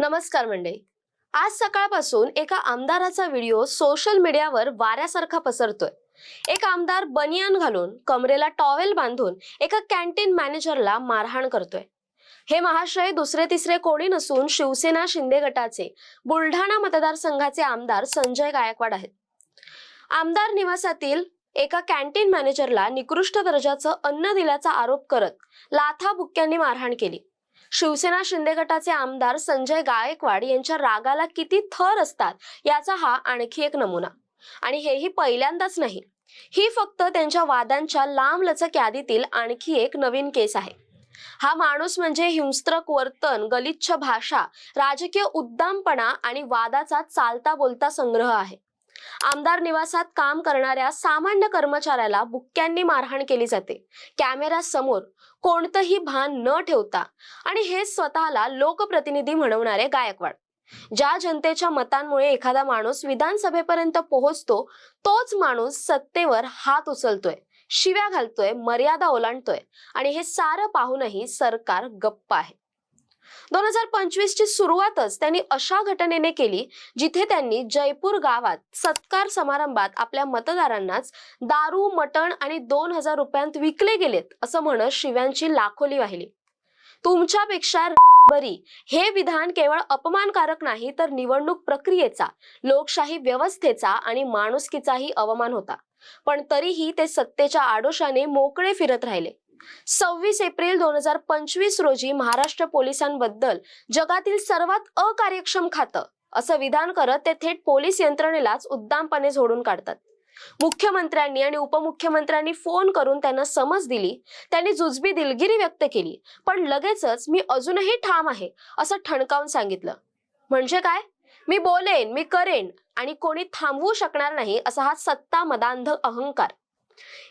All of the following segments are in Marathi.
नमस्कार मंडळी. आज सकाळपासून एका आमदाराचा व्हिडिओ सोशल मीडियावर वाऱ्यासारखा पसरतोय. एक आमदार बनियान घालून कमरेला टॉवेल बांधून एका कॅन्टीन मॅनेजरला मारहाण करतोय. हे महाशय दुसरे तिसरे कोणी नसून शिवसेना शिंदे गटाचे बुलढाणा मतदारसंघाचे आमदार संजय गायकवाड आहेत. आमदार निवासातील एका कॅन्टीन मॅनेजरला निकृष्ट दर्जाचं अन्न दिल्याचा आरोप करत लाथा बुक्क्यांनी मारहाण केली. शिवसेना शिंदे गटाचे आमदार संजय गायकवाड यांच्या रागाला किती थर असतात याचा हा आणखी एक नमुना. आणि हेही पहिल्यांदाच नाही. ही फक्त त्यांच्या वादांच्या लांबलचक यादीतील आणखी एक नवीन केस आहे. हा माणूस म्हणजे हिंस्त्रक वर्तन गलिच्छ भाषा राजकीय उद्दामपणा आणि वादाचा चालता बोलता संग्रह आहे. आमदार निवासात काम करणाऱ्या सामान्य कर्मचाऱ्याला बुक्क्यांनी मारहाण केली जाते. कॅमेरा समोर कोणतंही भान न ठेवता आणि हे स्वतःला लोकप्रतिनिधी म्हणवणारे गायकवाड. ज्या जनतेच्या मतांमुळे एखादा माणूस विधानसभेपर्यंत पोहोचतो तोच माणूस सत्तेवर हात उचलतोय शिव्या घालतोय मर्यादा ओलांडतोय आणि हे सारं पाहूनही सरकार गप्प आहे. दोन हजार पंचवीस ची सुरुवातच त्यांनी अशा घटनेने केली जिथे त्यांनी जयपूर गावात सत्कार समारंभात आपल्या मतदारांनाच दारू मटण आणि दोन हजार रुपयांत विकले गेलेत असं म्हणत शिव्यांची लाखोली वाहिली. तुमच्यापेक्षा बरी. हे विधान केवळ अपमानकारक नाही तर निवडणूक प्रक्रियेचा लोकशाही व्यवस्थेचा आणि माणुसकीचाही अवमान होता. पण तरीही ते सत्तेच्या आडोशाने मोकळे फिरत राहिले. सव्वीस एप्रिल दोन हजार पंचवीस रोजी महाराष्ट्र पोलिसांबद्दल जगातील सर्वात अकार्यक्षम खातं असं विधान करत ते थेट पोलीस यंत्रणेलाच उद्दामपणे झोडून काढतात. मुख्यमंत्र्यांनी आणि उपमुख्यमंत्र्यांनी फोन करून त्यांना समज दिली त्यांनी जुजबी दिलगिरी व्यक्त केली पण लगेचच मी अजूनही ठाम आहे असं ठणकावून सांगितलं. म्हणजे काय? मी बोलेन मी करेन आणि कोणी थांबवू शकणार नाही असा हा सत्ता मदांध अहंकार.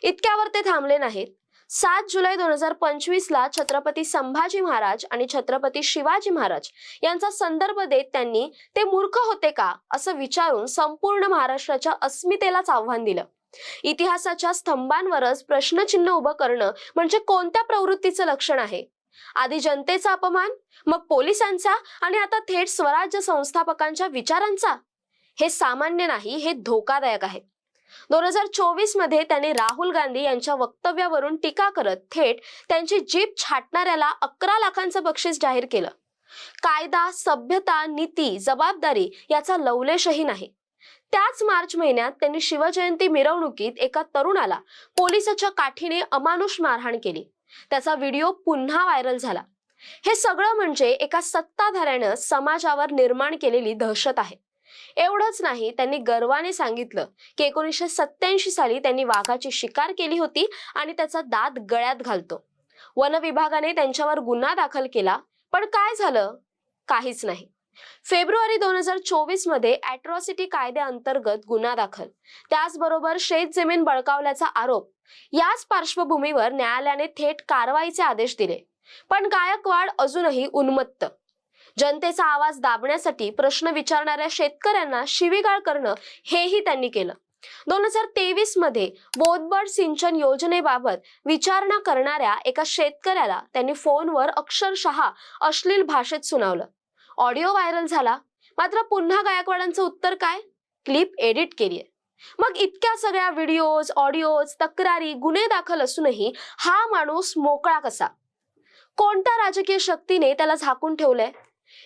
इतक्यावर ते थांबले नाहीत. सात जुलै दोन हजार पंचवीसला छत्रपती संभाजी महाराज आणि छत्रपती शिवाजी महाराज यांचा संदर्भ देत त्यांनी ते मूर्ख होते का असं विचारून संपूर्ण महाराष्ट्राच्या अस्मितेलाच आव्हान दिलं. इतिहासाच्या स्तंभांवरच प्रश्नचिन्ह उभं करणं म्हणजे कोणत्या प्रवृत्तीचं लक्षण आहे? आधी जनतेचा अपमान मग पोलिसांचा आणि आता थेट स्वराज्य संस्थापकांच्या विचारांचा? हे सामान्य नाही हे धोकादायक आहे. दोन हजार चोवीसमध्ये त्यांनी राहुल गांधी यांच्या वक्तव्यावरून टीका करत थेट त्यांची जीप छाटणाऱ्याला अकरा लाखांचं बक्षीस जाहीर केलं. कायदा सभ्यता नीती जबाबदारी याचा लवलेशही नाही. त्याच मार्च महिन्यात त्यांनी शिवजयंती मिरवणुकीत एका तरुणाला पोलिसाच्या काठीने अमानुष मारहाण केली. त्याचा व्हिडिओ पुन्हा व्हायरल झाला. हे सगळं म्हणजे एका सत्ताधाऱ्यानं समाजावर निर्माण केलेली दहशत आहे. एवढंच नाही त्यांनी गर्वाने सांगितलं की एकोणीसशे सत्याऐंशी साली त्यांनी वाघाची शिकार केली होती आणि त्याचा दात गळ्यात घालतो. वन विभागाने त्यांच्यावर गुन्हा दाखल केला पण काय झालं? काहीच नाही. फेब्रुवारी दोन हजार चोवीसमध्ये अॅट्रॉसिटी कायद्याअंतर्गत गुन्हा दाखल. त्याचबरोबर शेत जमीन बळकावल्याचा आरोप. याच पार्श्वभूमीवर न्यायालयाने थेट कारवाईचे आदेश दिले. पण गायकवाड अजूनही उन्मत्त. जनतेचा आवाज दाबण्यासाठी प्रश्न विचारणाऱ्या शेतकऱ्यांना शिवीगाळ करणं हेही त्यांनी केलं. दोन हजार तेवीसमध्ये बोधबळ सिंचन योजनेबाबत विचारणा करणाऱ्या एका शेतकऱ्याला त्यांनी फोनवर अक्षरशः अश्लील भाषेत सुनावलं. ऑडिओ व्हायरल झाला. मात्र पुन्हा गायकवाडांचं उत्तर काय? क्लिप एडिट केलीये. मग इतक्या सगळ्या व्हिडिओज ऑडिओज तक्रारी गुन्हे दाखल असूनही हा माणूस मोकळा कसा? कोणत्या राजकीय शक्तीने त्याला झाकून ठेवलंय?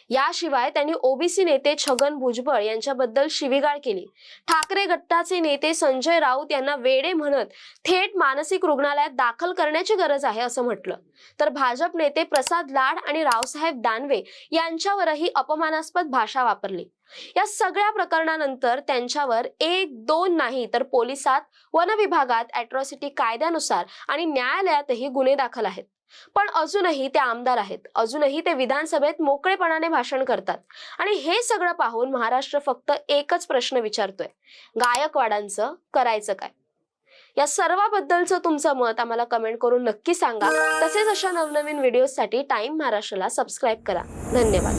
याशिवाय त्यांनी ओबीसी नेते छगन भुजबळ यांच्याबद्दल शिवीगाळ केली. ठाकरे गटाचे नेते संजय राऊत यांना वेडे म्हणत थेट मानसिक रुग्णालयात दाखल करण्याची गरज आहे असं म्हटलं. तर भाजप नेते प्रसाद लाड आणि रावसाहेब दानवे यांच्यावरही अपमानास्पद भाषा वापरली. या सगळ्या प्रकरणानंतर त्यांच्यावर एक दोन नाही तर पोलिसात वन विभागात अॅट्रॉसिटी कायद्यानुसार आणि न्यायालयातही गुन्हे दाखल आहेत. पण अजूनही ते आमदार आहेत. अजूनही ते विधानसभेत मोकळेपणाने भाषण करतात. आणि हे सगळं पाहून महाराष्ट्र फक्त एकच प्रश्न विचारतोय. गायकवाडांचं करायचं काय? या सर्वाबद्दलचं तुमचं मत आम्हाला कमेंट करून नक्की सांगा. तसेच अशा नवनवीन व्हिडिओसाठी टाइम महाराष्ट्राला सबस्क्राईब करा. धन्यवाद.